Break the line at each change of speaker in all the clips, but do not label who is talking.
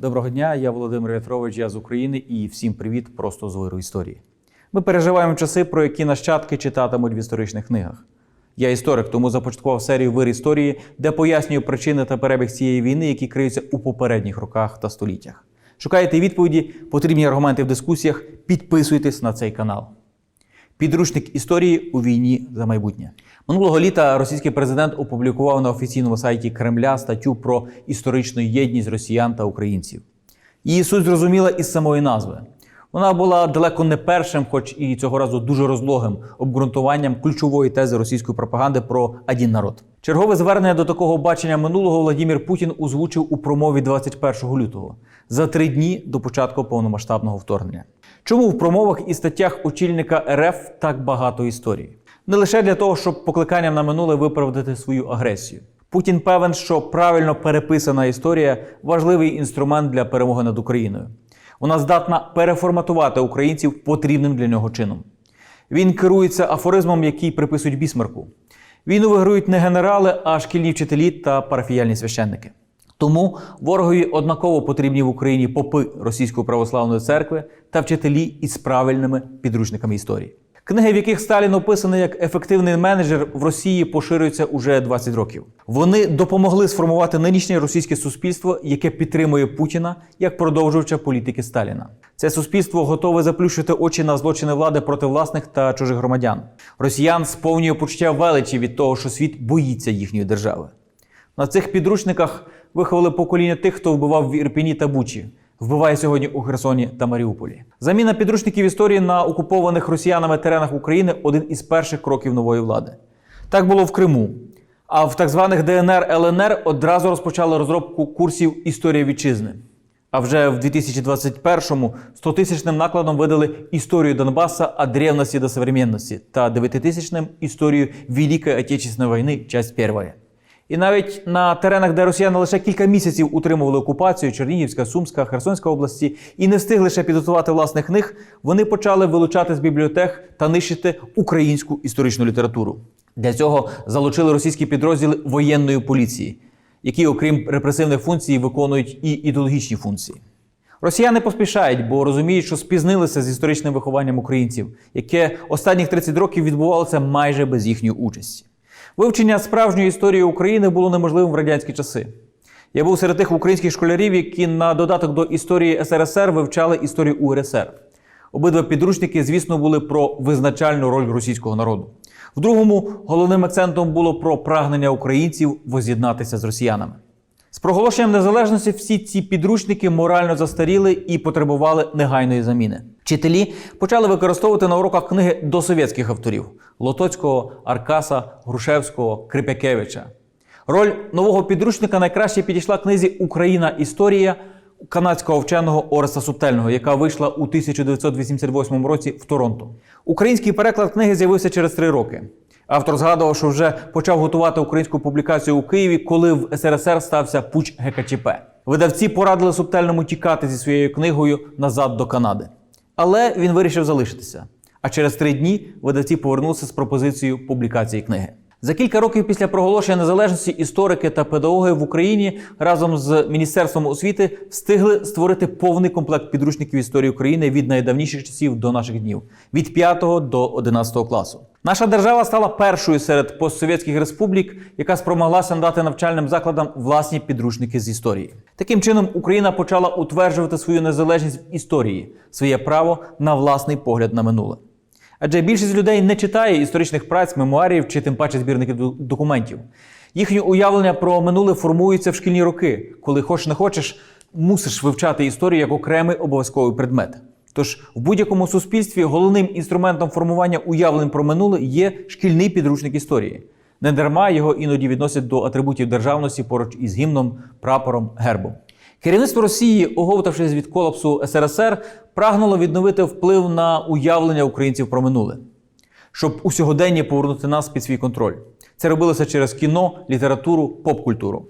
Доброго дня, я Володимир В'ятрович, я з України і всім привіт просто з виру історії. Ми переживаємо часи, про які нащадки читатимуть в історичних книгах. Я історик, тому започаткував серію вир історії, де пояснюю причини та перебіг цієї війни, які криються у попередніх роках та століттях. Шукаєте відповіді, потрібні аргументи в дискусіях, підписуйтесь на цей канал. Підручник історії у війні за майбутнє. Минулого літа російський президент опублікував на офіційному сайті Кремля статтю про історичну єдність росіян та українців. Її суть зрозуміла із самої назви. Вона була далеко не першим, хоч і цього разу дуже розлогим обґрунтуванням ключової тези російської пропаганди про один народ. Чергове звернення до такого бачення минулого Владимир Путін озвучив у промові 21 лютого за три дні до початку повномасштабного вторгнення. Чому в промовах і статтях очільника РФ так багато історії? Не лише для того, щоб покликанням на минуле виправдати свою агресію. Путін певен, що правильно переписана історія важливий інструмент для перемоги над Україною. Вона здатна переформатувати українців потрібним для нього чином. Він керується афоризмом, який приписують бісмарку. Війну виграють не генерали, а шкільні вчителі та парафіяльні священники. Тому ворогові однаково потрібні в Україні попи Російської православної церкви та вчителі із правильними підручниками історії. Книги, в яких Сталін описаний як ефективний менеджер в Росії, поширюються уже 20 років. Вони допомогли сформувати нинішнє російське суспільство, яке підтримує Путіна як продовжувача політики Сталіна. Це суспільство готове заплющити очі на злочини влади проти власних та чужих громадян. Росіян сповнює почуття величі від того, що світ боїться їхньої держави. На цих підручниках виховали покоління тих, хто вбивав в Ірпіні та Бучі, вбиває сьогодні у Херсоні та Маріуполі. Заміна підручників історії на окупованих росіянами теренах України один із перших кроків нової влади. Так було в Криму. А в так званих ДНР ЛНР одразу розпочали розробку курсів історії вітчизни. А вже в 2021-му 100-тисячним накладом видали історію Донбаса від древності до современності та 9-тисячним історію Великої Отечественної війни, часть перша. І навіть на теренах, де росіяни лише кілька місяців утримували окупацію Чернігівська, Сумська, Херсонська області і не встигли ще підготувати власних книг, вони почали вилучати з бібліотек та нищити українську історичну літературу. Для цього залучили російські підрозділи воєнної поліції, які, окрім репресивних функцій, виконують і ідеологічні функції. Росіяни поспішають, бо розуміють, що спізнилися з історичним вихованням українців, яке останніх 30 років відбувалося майже без їхньої участі. Вивчення справжньої історії України було неможливим в радянські часи. Я був серед тих українських школярів, які на додаток до історії СРСР вивчали історію УРСР. Обидва підручники, звісно, були про визначальну роль російського народу. В другому головним акцентом було про прагнення українців воз'єднатися з росіянами. З проголошенням незалежності всі ці підручники морально застаріли і потребували негайної заміни. Вчителі почали використовувати на уроках книги досовєтських авторів Лотоцького, Аркаса, Грушевського, Крипякевича. Роль нового підручника найкраще підійшла книзі Україна історія канадського вченого Ореста Субтельного, яка вийшла у 1988 році в Торонто. Український переклад книги з'явився через три роки. Автор згадував, що вже почав готувати українську публікацію у Києві, коли в СРСР стався пуч ГКЧП. Видавці порадили субтельному тікати зі своєю книгою назад до Канади. Але він вирішив залишитися. А через три дні видавці повернулися з пропозицією публікації книги. За кілька років після проголошення незалежності історики та педагоги в Україні разом з Міністерством освіти встигли створити повний комплект підручників історії України від найдавніших часів до наших днів від 5 до 11 класу. Наша держава стала першою серед постсовєтських республік, яка спромоглася надати навчальним закладам власні підручники з історії. Таким чином, Україна почала утверджувати свою незалежність в історії, своє право на власний погляд на минуле. Адже більшість людей не читає історичних праць, мемуарів чи тим паче збірників документів. Їхнє уявлення про минуле формується в шкільні роки, коли хочеш не хочеш, мусиш вивчати історію як окремий обов'язковий предмет. Тож в будь-якому суспільстві головним інструментом формування уявлень про минуле є шкільний підручник історії. Не дарма його іноді відносять до атрибутів державності поруч із гімном, прапором, гербом. Керівництво Росії, оговтавшись від колапсу СРСР, прагнуло відновити вплив на уявлення українців про минуле, щоб у сьогоденні повернути нас під свій контроль. Це робилося через кіно, літературу, поп-культуру.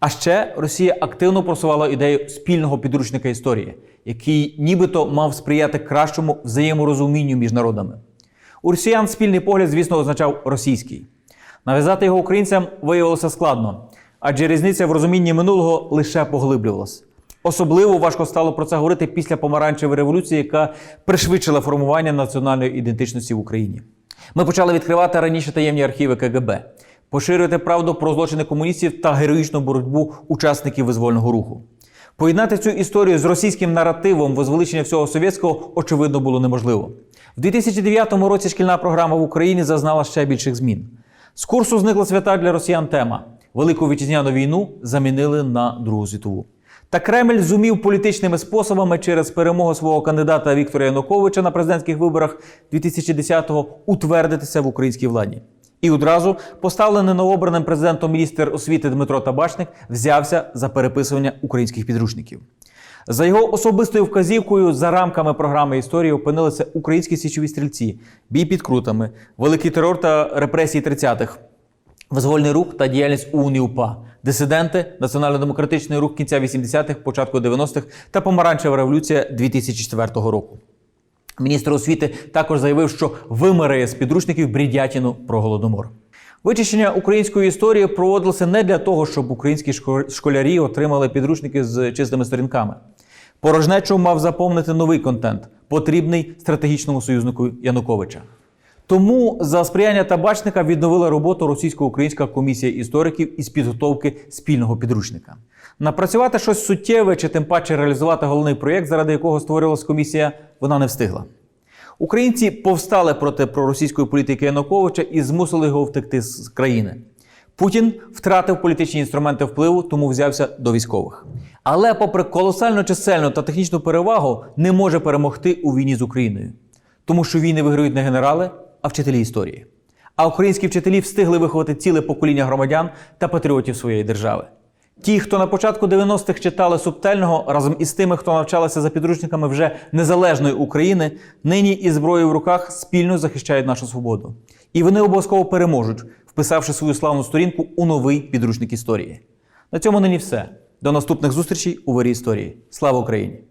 А ще Росія активно просувала ідею спільного підручника історії, який нібито мав сприяти кращому взаєморозумінню між народами. У росіян спільний погляд, звісно, означав російський. Нав'язати його українцям виявилося складно, адже різниця в розумінні минулого лише поглиблювалась. Особливо важко стало про це говорити після помаранчевої революції, яка пришвидшила формування національної ідентичності в Україні. Ми почали відкривати раніше таємні архіви КГБ, поширювати правду про злочини комуністів та героїчну боротьбу учасників визвольного руху. Поєднати цю історію з російським наративом возвеличення всього совєтського очевидно було неможливо. В 2009 році шкільна програма в Україні зазнала ще більших змін. З курсу зникла свята для росіян тема. Велику вітчизняну війну замінили на Другу світову. Та Кремль зумів політичними способами через перемогу свого кандидата Віктора Януковича на президентських виборах 2010-го утвердитися в українській владі. І одразу поставлений новообраним президентом міністр освіти Дмитро Табачник взявся за переписування українських підручників. За його особистою вказівкою, за рамками програми історії опинилися українські січові стрільці, бій під крутами, великий терор та репресії 30-х, визвольний рух та діяльність УНІ УПА, дисиденти, національно-демократичний рух кінця 80-х, початку 90-х та помаранчева революція 2004 року. Міністр освіти також заявив, що вимирає з підручників брідятіну про голодомор. Вичищення української історії проводилося не для того, щоб українські школярі отримали підручники з чистими сторінками. Порожнечу мав заповнити новий контент, потрібний стратегічному союзнику Януковича. Тому за сприяння табачника відновила роботу російсько-українська комісія істориків із підготовки спільного підручника. Напрацювати щось суттєве чи тим паче реалізувати головний проєкт, заради якого створювалась комісія, вона не встигла. Українці повстали проти проросійської політики Януковича і змусили його втекти з країни. Путін втратив політичні інструменти впливу, тому взявся до військових. Але, попри колосальну чисельну та технічну перевагу, не може перемогти у війні з Україною, тому що війни виграють не генерали, а вчителі історії. А українські вчителі встигли виховати ціле покоління громадян та патріотів своєї держави. Ті, хто на початку 90-х читали субтельного, разом із тими, хто навчалися за підручниками вже незалежної України, нині із зброєю в руках спільно захищають нашу свободу. І вони обов'язково переможуть, вписавши свою славну сторінку у новий підручник історії. На цьому нині все. До наступних зустрічей у вирі історії. Слава Україні!